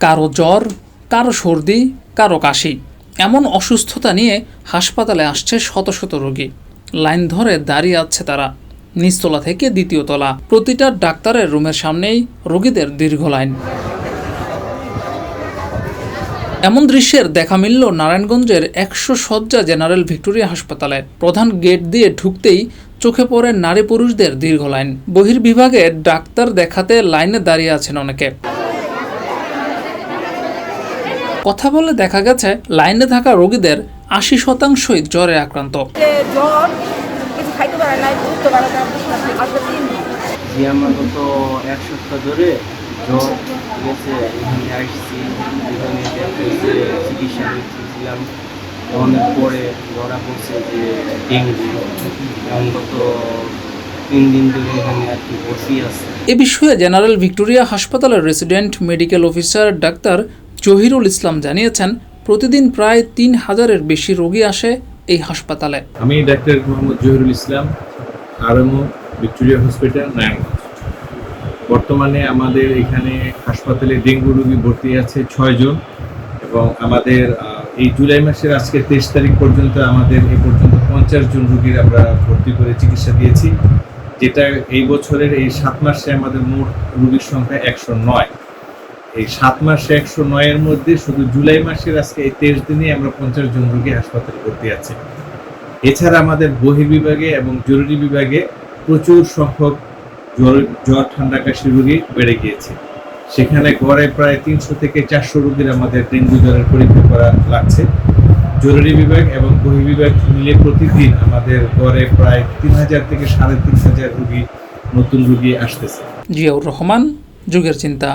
কারও জ্বর, কারও সর্দি, কারও কাশি। এমন অসুস্থতা নিয়ে হাসপাতালে আসছে শত শত রোগী। লাইন ধরে দাঁড়িয়ে আছে তারা। নিচতলা থেকে দ্বিতীয় তলা। প্রতিটা ডাক্তারের রুমের সামনেই রোগীদের দীর্ঘ লাইন। এমন দৃশ্যের দেখা মিলল নারায়ণগঞ্জের একশো শয্যা জেনারেল ভিক্টোরিয়া হাসপাতালে। প্রধান গেট দিয়ে ঢুকতেই চোখে পড়ে নারী পুরুষদের দীর্ঘ লাইন। বহির্বিভাগে ডাক্তার দেখাতে লাইনে দাঁড়িয়ে আছেন অনেকে। কথা বলে দেখা গেছে লাইনে থাকা রোগীদের আশি শতাংশই জ্বরে আক্রান্ত। জ্বর কিছু খাইতে পারে না উঠতে পারে না আজকে তিন দিন যে আমার গত এক সপ্তাহ ধরে জ্বর গেছে এখানে আসছি এখানে চিকিৎসা নিচ্ছিলাম অনেক পরে ধরা পড়ছে যে ডেঙ্গু। গত তিন দিন ধরে এখানে আর কি ভর্তি আছে। এ বিষয়ে জেনারেল ভিক্টোরিয়া হাসপাতালের resident medical officer doctor Zahirul Islam জানিয়েছেন, প্রতিদিন প্রায় তিন হাজারের বেশি রোগী আসে এই হাসপাতালে। আমি doctor Mohammad Zahirul Islam, R M O, Victoria hospital, Narayanganj. বর্তমানে আমাদের এখানে হাসপাতালে ডেঙ্গু রোগী ভর্তি আছে ছয়জন এবং আমাদের এই জুলাই মাসের আজকে তেইশ তারিখ পর্যন্ত আমাদের এ পর্যন্ত পঞ্চাশ জন রোগীর আমরা ভর্তি করে চিকিৎসা দিয়েছি, যেটা এই বছরের এই সাত মাসে আমাদের মোট রোগীর সংখ্যা একশো নয়। এই সাত মাসে একশো নয়ের মধ্যে শুধু জুলাই মাসের আজকে এই তেইশ দিনে আমরা পঞ্চাশ জন রোগী হাসপাতালে ভর্তি আছে। এছাড়া আমাদের বহির্বিভাগে এবং জরুরি বিভাগে প্রচুর সংখ্যক জ্বর জ্বর ঠান্ডা কাশি রোগী বেড়ে গিয়েছে। সেখানে গড়ে প্রায় তিনশো থেকে চারশো রোগীর আমাদের ডেঙ্গু জ্বরের পরীক্ষা করা লাগছে। জরুরি বিভাগ এবং বহির্বিভাগ মিলে প্রতিদিন আমাদের গড়ে প্রায় তিন হাজার থেকে সাড়ে তিন হাজার রোগী, নতুন রোগী আসতেছে। জিয়াউর রহমান, যুগের চিন্তা।